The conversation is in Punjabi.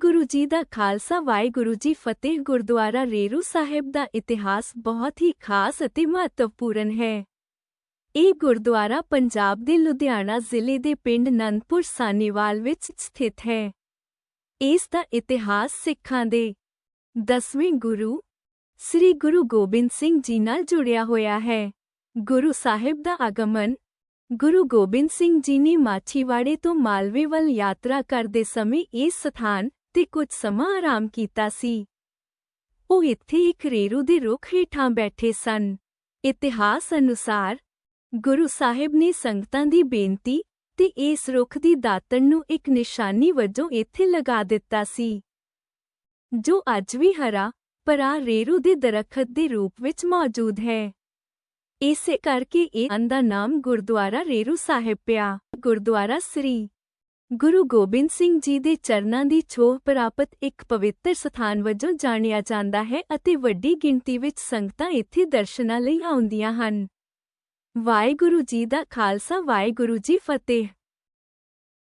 ਵਾਹਿਗੁਰੂ ਜੀ ਦਾ ਖਾਲਸਾ, ਵਾਹਿਗੁਰੂ ਜੀ ਫਤਿਹ। ਗੁਰਦੁਆਰਾ ਰੇਰੂ ਸਾਹਿਬ ਦਾ ਇਤਿਹਾਸ ਬਹੁਤ ਹੀ ਖਾਸ ਅਤੇ ਮਹੱਤਵਪੂਰਨ ਹੈ। ਇਹ ਗੁਰਦੁਆਰਾ ਪੰਜਾਬ ਦੇ ਲੁਧਿਆਣਾ ਜ਼ਿਲ੍ਹੇ ਦੇ ਪਿੰਡ ਨੰਦਪੁਰ ਸਾਨੀਵਾਲ ਵਿੱਚ ਸਥਿਤ ਹੈ। ਇਸ ਦਾ ਇਤਿਹਾਸ ਸਿੱਖਾਂ ਦੇ ਦਸਵੇਂ ਗੁਰੂ, ਸ੍ਰੀ ਗੁਰੂ ਗੋਬਿੰਦ ਸਿੰਘ ਜੀ ਨਾਲ ਜੁੜਿਆ ਹੋਇਆ ਹੈ। ਗੁਰੂ ਸਾਹਿਬ ਦਾ ਆਗਮਨ, ਗੁਰੂ ਗੋਬਿੰਦ ਸਿੰਘ ਜੀ ਨੇ ਮਾਛੀਵਾੜੇ ਤੋਂ ਮਾਲਵੇ ਵੱਲ ਯਾਤਰਾ ਕਰਦੇ ਸਮੇਂ ਇਸ ਸਥਾਨ ਤੇ ਕੁਝ ਸਮਾਂ ਆਰਾਮ ਕੀਤਾ ਸੀ। ਉਹ ਇੱਥੇ ਇੱਕ ਰੇਰੂ ਦੇ ਰੁੱਖ ਹੇਠਾਂ ਬੈਠੇ ਸਨ। ਇਤਿਹਾਸ ਅਨੁਸਾਰ ਗੁਰੂ ਸਾਹਿਬ ਨੇ ਸੰਗਤਾਂ ਦੀ ਬੇਨਤੀ ਤੇ ਇਸ ਰੁੱਖ ਦੀ ਦਾਤਣ ਨੂੰ ਇੱਕ ਨਿਸ਼ਾਨੀ ਵਜੋਂ ਇੱਥੇ ਲਗਾ ਦਿੱਤਾ ਸੀ। ਜੋ ਅੱਜ ਵੀ ਹਰਾ ਭਰਾ ਰੇਰੂ ਦੇ ਦਰਖਤ ਦੇ ਰੂਪ ਵਿੱਚ ਮੌਜੂਦ ਹੈ। ਇਸੇ ਕਰਕੇ ਇਹ ਦਾ ਨਾਮ ਗੁਰਦੁਆਰਾ ਰੇਰੂ ਸਾਹਿਬ ਪਿਆ। ਗੁਰਦੁਆਰਾ ਸ੍ਰੀ ਗੁਰੂ ਗੋਬਿੰਦ ਸਿੰਘ ਜੀ ਦੇ ਚਰਨਾਂ ਦੀ ਛੋਹ ਪ੍ਰਾਪਤ ਇੱਕ ਪਵਿੱਤਰ ਸਥਾਨ ਵਜੋਂ ਜਾਣਿਆ ਜਾਂਦਾ ਹੈ ਅਤੇ ਵੱਡੀ ਗਿਣਤੀ ਵਿੱਚ ਸੰਗਤਾਂ ਇੱਥੇ ਦਰਸ਼ਨਾਂ ਲਈ ਆਉਂਦੀਆਂ ਹਨ। ਵਾਹਿਗੁਰੂ ਜੀ ਦਾ ਖਾਲਸਾ, ਵਾਹਿਗੁਰੂ ਜੀ ਫਤਿਹ।